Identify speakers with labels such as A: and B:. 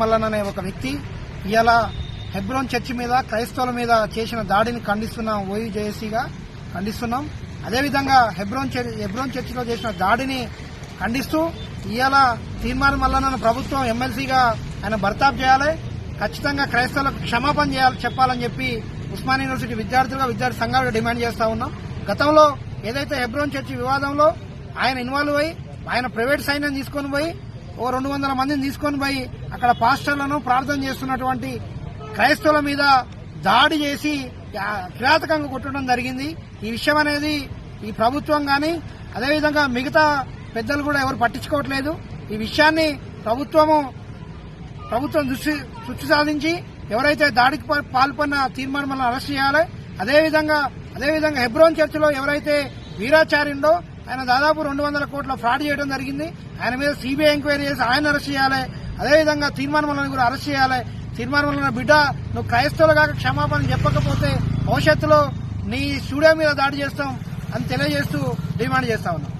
A: మల్లన్ అనే ఒక వ్యక్తి ఇలా హెబ్రోన్ చర్చి మీద క్రైస్తవుల మీద చేసిన దాడిని ఖండిస్తున్నాం ఓయూ జేఏసీగా ఖండిస్తున్నాం. అదేవిధంగా హెబ్రోన్ హెబ్రోన్ చర్చిలో చేసిన దాడిని ఖండిస్తూ ఇవాళ తీర్మానం మల్లన్న ప్రభుత్వం ఎమ్మెల్సీగా ఆయన భర్తాప్ చేయాలి. ఖచ్చితంగా క్రైస్తవులకు క్షమాపణ చేయాలి చెప్పాలని చెప్పి ఉస్మాన్ యూనివర్సిటీ విద్యార్థులుగా విద్యార్థి సంఘాలుగా డిమాండ్ చేస్తా ఉన్నాం. గతంలో ఏదైతే హెబ్రోన్ చర్చి వివాదంలో ఆయన ఇన్వాల్వ్ అయ్యి ఆయన ప్రైవేట్ సైన్యం తీసుకొని పోయి ఓ రెండు వందల మందిని తీసుకొని పోయి అక్కడ పాస్టర్లను ప్రార్థన చేస్తున్నటువంటి క్రైస్తవుల మీద దాడి చేసి కిరాతకంగా కొట్టడం జరిగింది. ఈ విషయం అనేది ఈ ప్రభుత్వం కానీ అదేవిధంగా మిగతా పెద్దలు కూడా ఎవరు పట్టించుకోవట్లేదు. ఈ విషయాన్ని ప్రభుత్వము ప్రభుత్వం దృష్టి దృష్టి సాధించి ఎవరైతే దాడికి పాల్పడిన తీర్మానం అరెస్ట్ చేయాలి అదేవిధంగా అదేవిధంగా హెబ్రోన్ చర్చిలో ఎవరైతే వీరాచార్యుండో ఆయన దాదాపు రెండు వందల కోట్ల ఫ్రాడ్ చేయడం జరిగింది. ఆయన మీద సిబిఐ ఎంక్వైరీ చేసి ఆయన అరెస్ట్ చేయాలి. అదేవిధంగా తీర్మానం కూడా అరెస్ట్ చేయాలి. తీర్మానం బిడ్డ నువ్వు క్రైస్తవులు కాక క్షమాపణ చెప్పకపోతే భవిష్యత్తులో నీ స్టూడియో మీద దాడి చేస్తాం అని తెలియజేస్తూ డిమాండ్ చేస్తా ఉన్నాం.